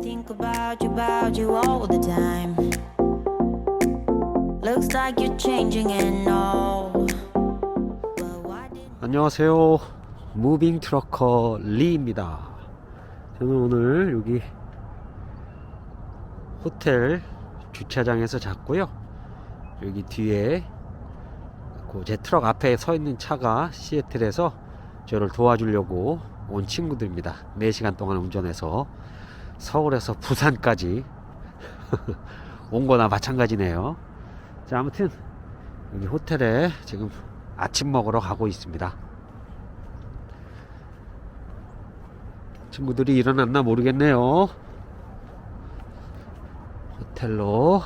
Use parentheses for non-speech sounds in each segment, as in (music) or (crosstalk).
Think about you, about you all the time. Looks like you're changing and all. 안녕하세요. 무빙 트러커 리입니다. 저는 오늘 여기 호텔 주차장에서 잤고요. 여기 뒤에 그제 트럭 앞에 서 있는 차가 시애틀에서 저를 도와주려고 온 친구들입니다. 4시간 동안 운전해서 서울에서 부산까지 (laughs) 온 거나 마찬가지네요. 자, 아무튼 여기 호텔에 지금 아침 먹으러 가고 있습니다. 친구들이 일어났나 모르겠네요. 호텔로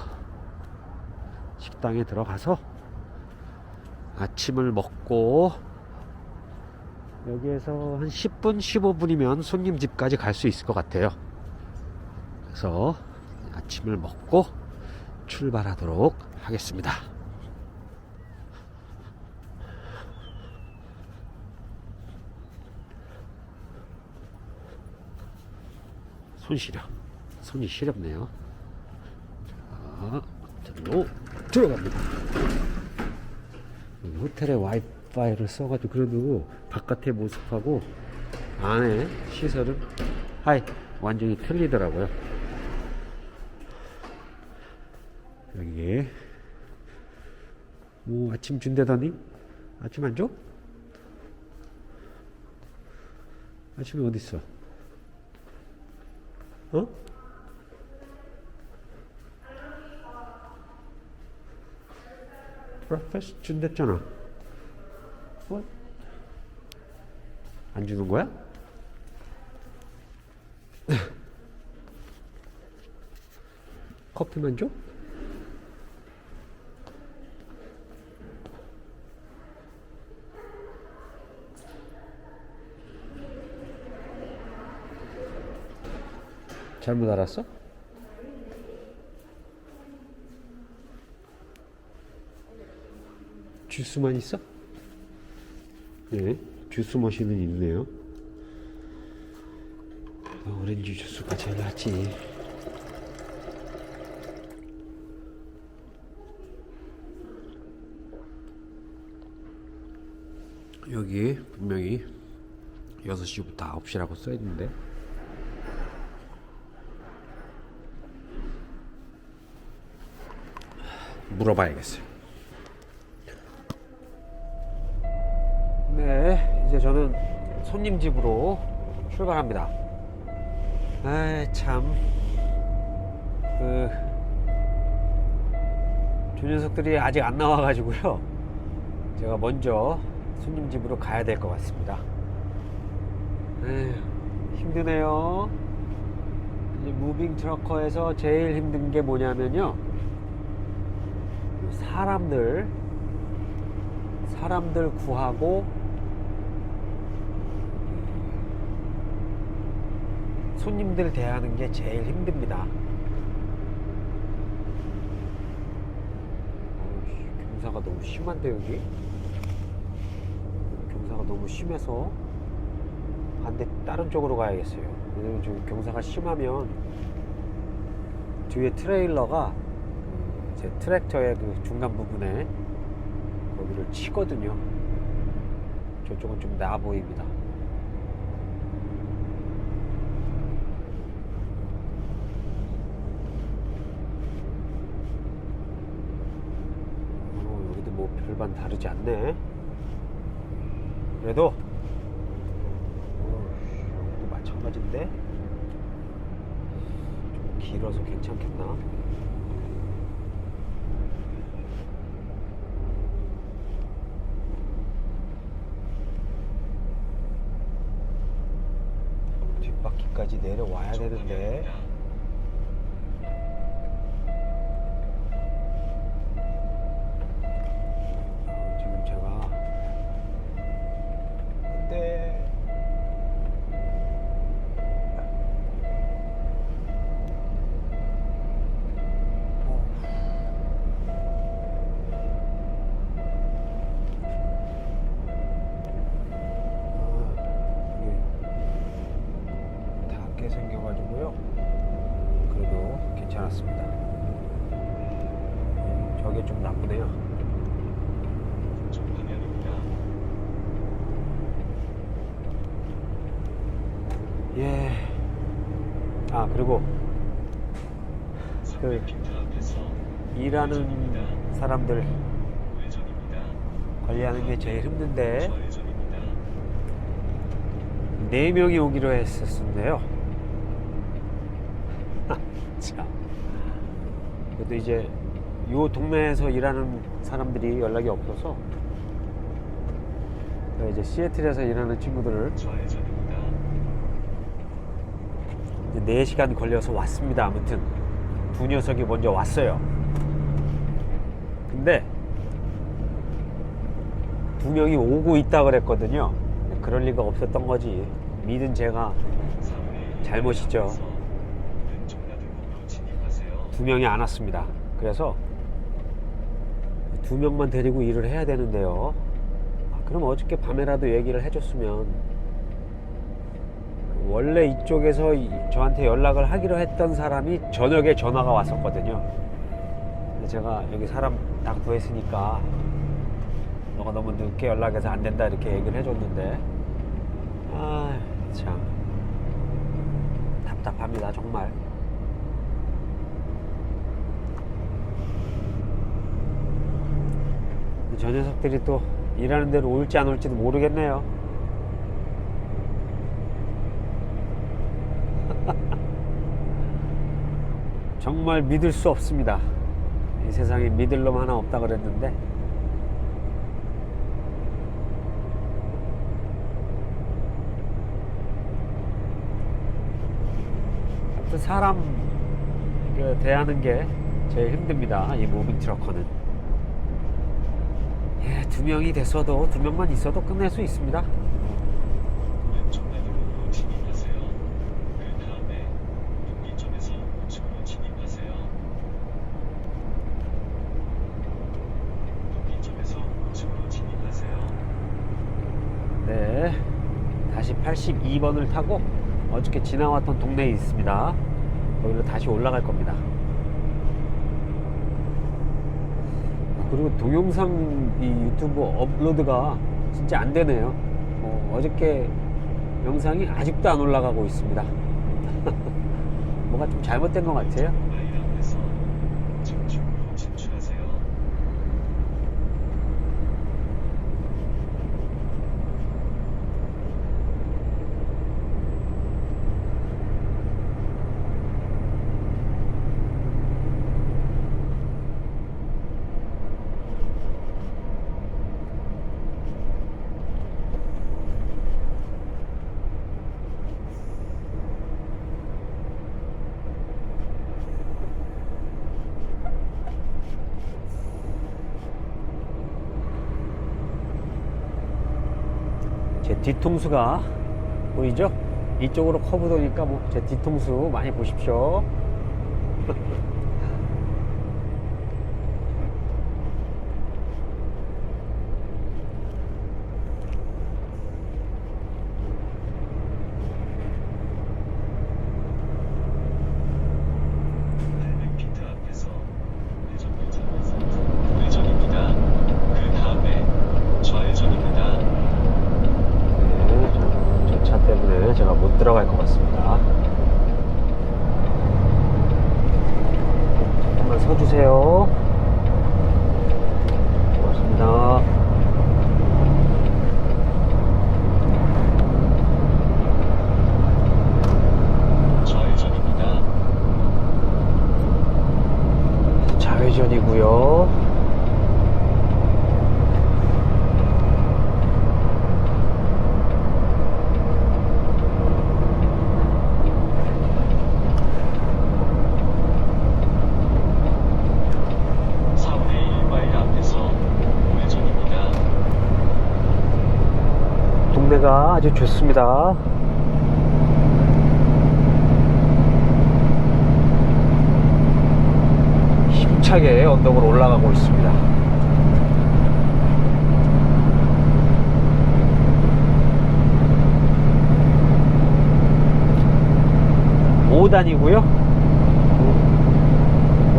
식당에 들어가서 아침을 먹고 여기에서 한 10분, 15분이면 손님 집까지 갈 수 있을 것 같아요. 그래서 아침을 먹고 출발하도록 하겠습니다. 손 시려. 손이 시렵네요. 자, 호텔로 들어갑니다. 호텔에 와이파이를 써가지고 그래도 바깥의 모습하고 안에 시설은 하이 완전히 틀리더라고요. 여기 뭐 아침 준대더니 아침 안 줘? 아침에 어디 있어? 어? 브렉퍼스트 준댔잖아. 뭐? 안 주는 거야? (laughs) 커피만 줘? 잘못 알았어? 주스만 있어? 네, 주스 머신은 있네요. 아, 오렌지 주스가 제일 낫지. 여기 분명히 6시부터 9시라고 써있는데 물어봐야겠어요. 네, 이제 저는 손님 집으로 출발합니다. 아, 참. 그, 조 녀석들이 아직 안 나와가지고요. 제가 먼저 손님 집으로 가야 될 것 같습니다. 에휴, 힘드네요. 이제 무빙 트러커에서 제일 힘든 게 뭐냐면요. 사람들 사람들 구하고 손님들 대하는 게 제일 힘듭니다. 경사가 너무 심한데 여기 경사가 너무 심해서 반대 다른 쪽으로 가야겠어요. 왜냐면 지금 경사가 심하면 뒤에 트레일러가 제 트랙터의 그 중간 부분에 거기를 치거든요. 저쪽은 좀 나아 보입니다. 어, 여기도 뭐 별반 다르지 않네. 그래도 어, 여기도 마찬가지인데 좀 길어서 괜찮겠나? 뒷바퀴까지 내 사람들 관리하는 게 제일 힘든데 네 명이 오기로 했었는데요. (laughs) 참. 그래도 이제 요 동네에서 일하는 사람들이 연락이 없어서 이제 시애틀에서 일하는 친구들을 이제 4시간 걸려서 왔습니다. 아무튼 두 녀석이 먼저 왔어요. 근데 두 명이 오고 있다 그랬거든요. 그럴 리가 없었던 거지. 믿은 제가 잘못이죠. 두 명이 안 왔습니다. 그래서 두 명만 데리고 일을 해야 되는데요. 아, 그럼 어저께 밤에라도 얘기를 해줬으면 원래 이쪽에서 이- 저한테 연락을 하기로 했던 사람이 저녁에 전화가 왔었거든요. 제가 여기 사람 다 구했으니까 너가 너무 늦게 연락해서 안 된다 이렇게 얘기를 해줬는데 아 참 답답합니다 정말. 저 녀석들이 또 일하는 대로 올지 안 올지도 모르겠네요. (laughs) 정말 믿을 수 없습니다. 이 세상에 믿을 놈 하나 없다 그랬는데 사람 그 대하는 게 제일 힘듭니다. 이 무빙 트럭커는. 예, 두 명이 됐어도 두 명만 있어도 끝낼 수 있습니다. 네, 다시 82번을 타고 어저께 지나왔던 동네에 있습니다. 거기로 다시 올라갈 겁니다. 그리고 동영상 이 유튜브 업로드가 진짜 안 되네요. 어, 어저께 영상이 아직도 안 올라가고 있습니다. (laughs) 뭐가 좀 잘못된 것 같아요. 제 뒤통수가 보이죠? 이쪽으로 커브 도니까 뭐 제 뒤통수 많이 보십시오. 네, 저 차 때문에 제가 못 들어갈 것 같습니다. 잠깐만 서주세요. 고맙습니다. 좌회전이고요. 동네가 아주 좋습니다. 힘차게 언덕으로 올라가고 있습니다. 5단이고요.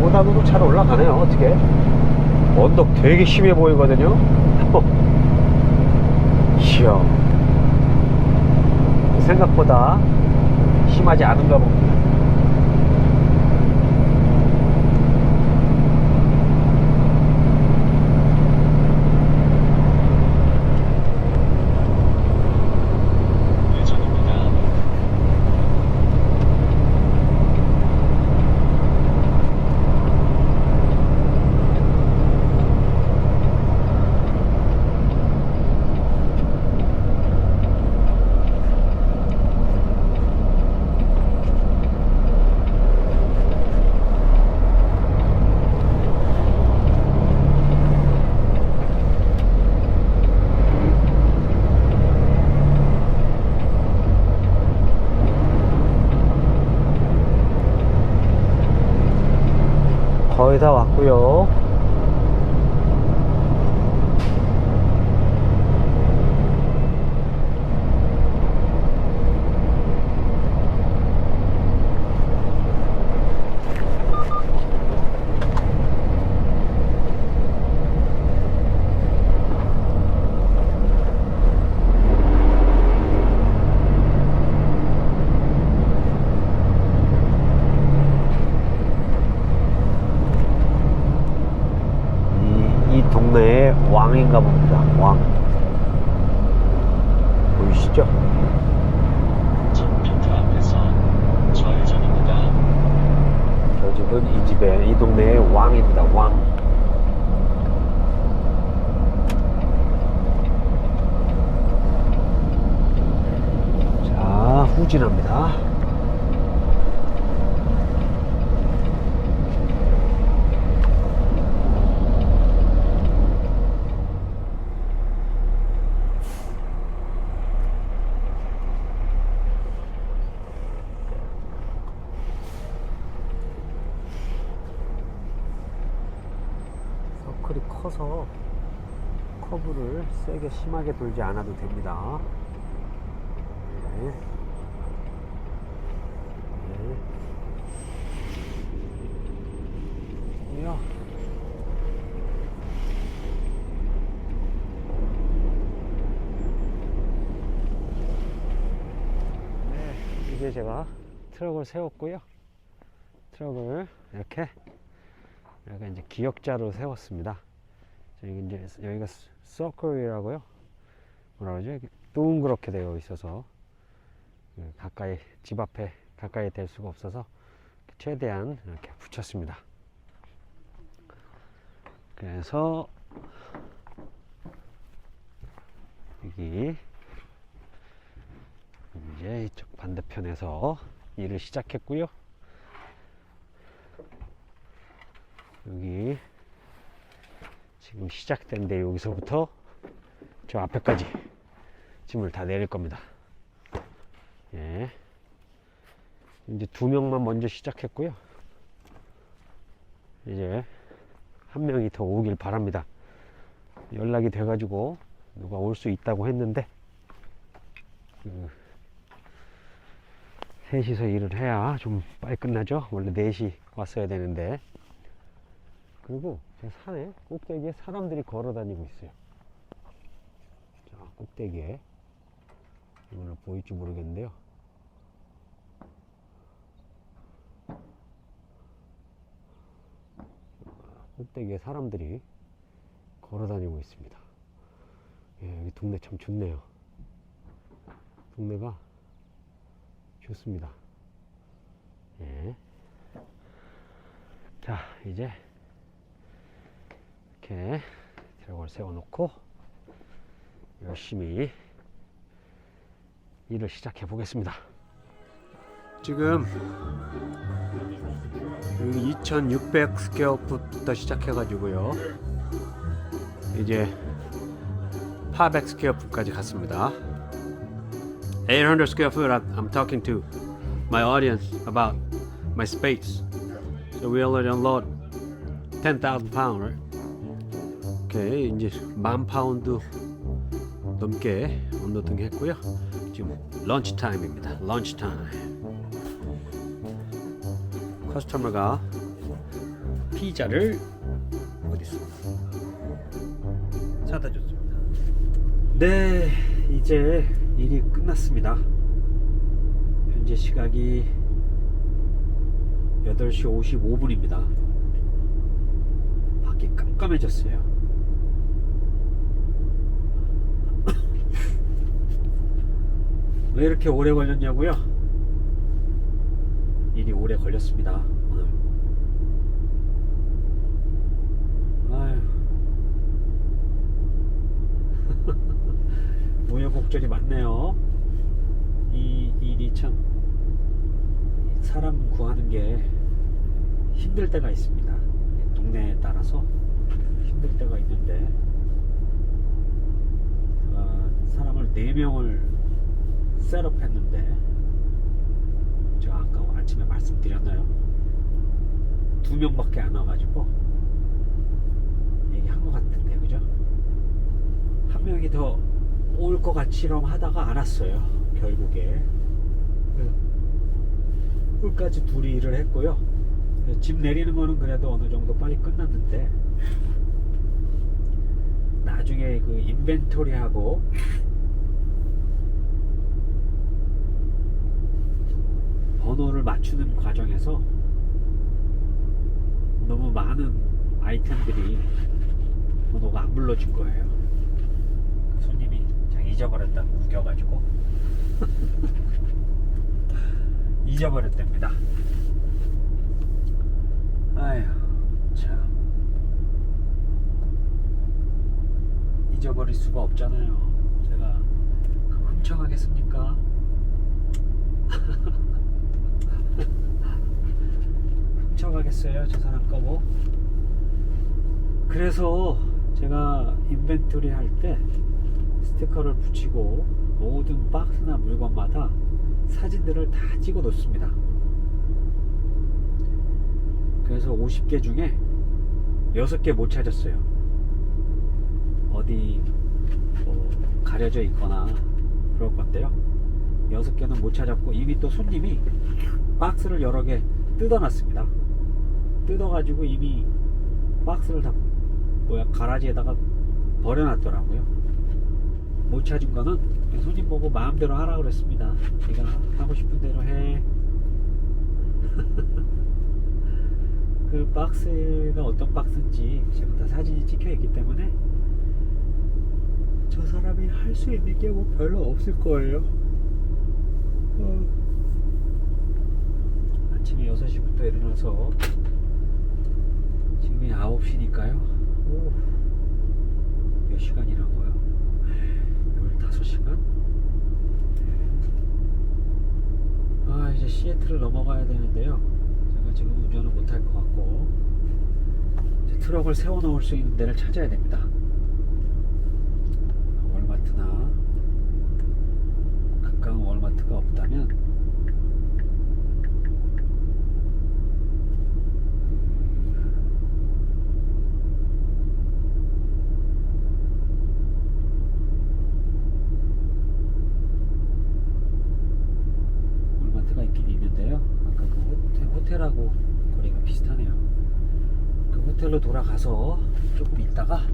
5단으로 잘 올라가네요. 어떻게? 언덕 되게 심해 보이거든요. (laughs) 이야. 생각보다 심하지 않은가 봅니다. 커서 커브를 세게 심하게 돌지 않아도 됩니다. 네. 네. 네, 이제 제가 트럭을 세웠고요. 트럭을 이렇게 여기가 이제 기역자로 세웠습니다. 여기 이제 여기가 서클이라고요. 뭐라 그러죠? 둥그렇게 되어 있어서 그 가까이 집 앞에 가까이 될 수가 없어서 최대한 이렇게 붙였습니다. 그래서 여기 이제 이쪽 반대편에서 일을 시작했고요. 여기 지금 시작된데 여기서부터 저 앞에까지 짐을 다 내릴 겁니다. 예. 이제 두 명만 먼저 시작했고요. 이제 한 명이 더 오길 바랍니다. 연락이 돼가지고 누가 올 수 있다고 했는데 그 셋이서 일을 해야 좀 빨리 끝나죠. 원래 4시 왔어야 되는데 그리고 저 산에 꼭대기에 사람들이 걸어 다니고 있어요. 자, 꼭대기에. 이거는 보일지 모르겠는데요. 꼭대기에 사람들이 걸어 다니고 있습니다. 예, 여기 동네 참 좋네요. 동네가 좋습니다. 예. 자, 이제 이렇게 트럭을 세워놓고 열심히 일을 시작해 보겠습니다. 지금 여기 2,600 스퀘어풋부터 시작해가지고요. 이제 800 스퀘어풋까지 갔습니다. 800 square foot. I- I'm talking to my audience about my space. So we already unload 10,000 pound, right? 오케이 이제 만 파운드 넘게 언로딩 했고요. 지금 런치 타임입니다. 런치 타임. 커스터머가 피자를 어디 있어? 사다 줬습니다. 네, 이제 일이 끝났습니다. 현재 시각이 8시 55분입니다. 밖이 깜깜해졌어요. 왜 이렇게 오래 걸렸냐고요? 일이 오래 걸렸습니다. 오늘. 아휴. (laughs) 우여곡절이 많네요. 이 일이 참 사람 구하는 게 힘들 때가 있습니다. 동네에 따라서 힘들 때가 있는데 어, 사람을 4명을 셋업했는데 제가 아까 아침에 말씀드렸나요? 두 명밖에 안 와가지고 얘기한 것 같은데 그죠? 한 명이 더 올 것 같이럼 하다가 안 왔어요 결국에 끝까지 둘이 일을 했고요 집 내리는 거는 그래도 어느 정도 빨리 끝났는데 나중에 그 인벤토리하고 번호를 맞추는 과정에서 너무 많은 아이템들이 번호가 안 불러진 거예요. 손님이 자 잊어버렸다고 우겨가지고 (laughs) 잊어버렸답니다. 아휴, 참 잊어버릴 수가 없잖아요. 제가 훔쳐가겠습니까? (laughs) 훔쳐가겠어요 저 사람 거고. 그래서 제가 인벤토리 할 때 스티커를 붙이고 모든 박스나 물건마다 사진들을 다 찍어 놓습니다. 그래서 50개 중에 6개 못 찾았어요. 어디 뭐 가려져 있거나 그럴 건데요. 6개는 못 찾았고 이미 또 손님이 박스를 여러 개 뜯어놨습니다. 뜯어가지고 이미 박스를 다 뭐야 가라지에다가 버려놨더라고요. 못 찾은 거는 손님 보고 마음대로 하라 그랬습니다. 네가 하고 싶은 대로 해. (laughs) 그 박스가 어떤 박스인지 지금 다 사진이 찍혀 있기 때문에 저 사람이 할 수 있는 게 뭐 별로 없을 거예요. 어. 아침에 6시부터 일어나서 지금이 9시니까요. 오, 몇 시간 일한 거요? 15시간? 아, 이제 시애틀을 넘어가야 되는데요. 제가 지금 운전을 못할 것 같고, 트럭을 세워 놓을 수 있는 데를 찾아야 됩니다. 월마트나 가까운 월마트가 없다면 월마트가 있긴 있는데요. 아까 그 호텔, 호텔하고 거리가 비슷하네요. 그 호텔로 돌아 가서 조금 있다가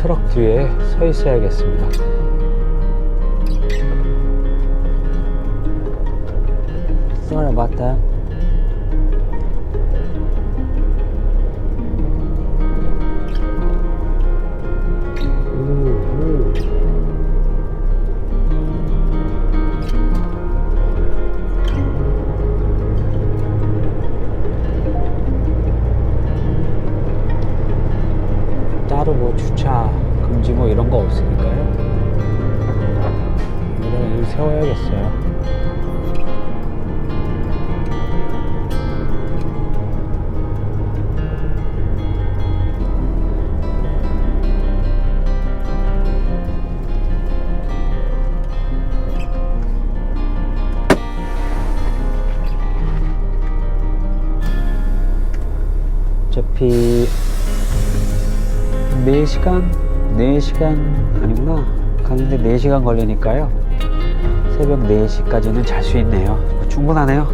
트럭 뒤에 서 있어야겠습니다. About that. 어차피 4시간? 4시간 아니구나. 가는데 4시간 걸리니까요. 새벽 4시까지는 잘 수 있네요. 충분하네요.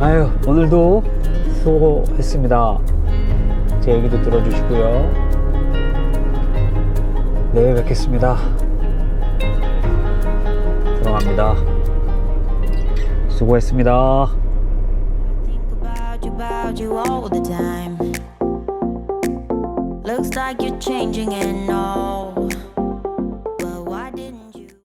아유, 오늘도 수고했습니다. 제 얘기도 들어주시고요. 내일 뵙겠습니다. 들어갑니다. 수고했습니다. About you all the time. Looks like you're changing and all.